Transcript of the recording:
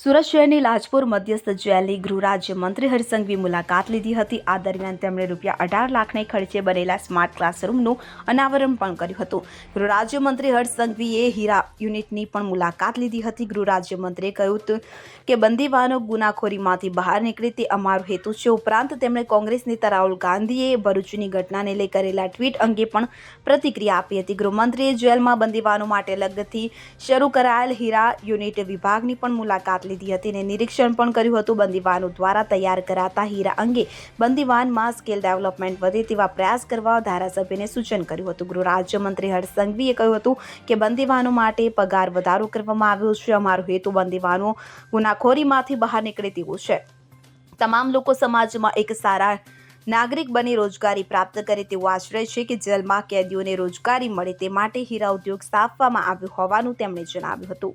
સુરત શહેરની લાજપુર મધ્યસ્થ જેલની ગૃહ રાજ્ય મંત્રી હરસંઘવી મુલાકાત લીધી હતી. આ દરમિયાન તેમણે રૂપિયા અઢાર લાખને ખર્ચે બનેલા સ્માર્ટ ક્લાસરૂમનું અનાવરણ પણ કર્યું હતું. ગૃહ રાજ્યમંત્રી હર્ષસંઘવીએ હીરા યુનિટની પણ મુલાકાત લીધી હતી. ગૃહ રાજ્યમંત્રીએ કહ્યું હતું કે બંદીવાનો ગુનાખોરીમાંથી બહાર નીકળે તે અમારો હેતુ છે. ઉપરાંત તેમણે કોંગ્રેસ નેતા રાહુલ ગાંધીએ ભરૂચની ઘટનાને લઈ કરેલા ટ્વીટ અંગે પણ પ્રતિક્રિયા આપી હતી. ગૃહમંત્રીએ જેલમાં બંદીવાનો માટે અલગથી શરૂ કરાયેલ હીરા યુનિટ વિભાગની પણ મુલાકાત લીધી હતી અને નિરીક્ષણ પણ કર્યું હતું. બંદીવાનો દ્વારા તૈયાર કરાતા હીરા અંગે બંદીવાનમાં સ્કિલ ડેવલપમેન્ટ વધે તેવા પ્રયાસ કરવા ધારાસભ્યને સૂચન કર્યું હતું. ગૃહ રાજ્યમંત્રી હર્ષ સંઘવીએ કહ્યું હતું કે બંદીવાનો માટે પગાર વધારો કરવામાં આવ્યો છે. અમારો હેતુ બંદીવાનો ગુનાખોરીમાંથી બહાર નીકળે તેવો છે. તમામ લોકો સમાજમાં એક સારા નાગરિક બની રોજગારી પ્રાપ્ત કરે તેવો આશ્રય છે કે જેલમાં કેદીઓને રોજગારી મળે તે માટે હીરા ઉદ્યોગ સ્થાપવામાં આવ્યો હોવાનું તેમણે જણાવ્યું હતું.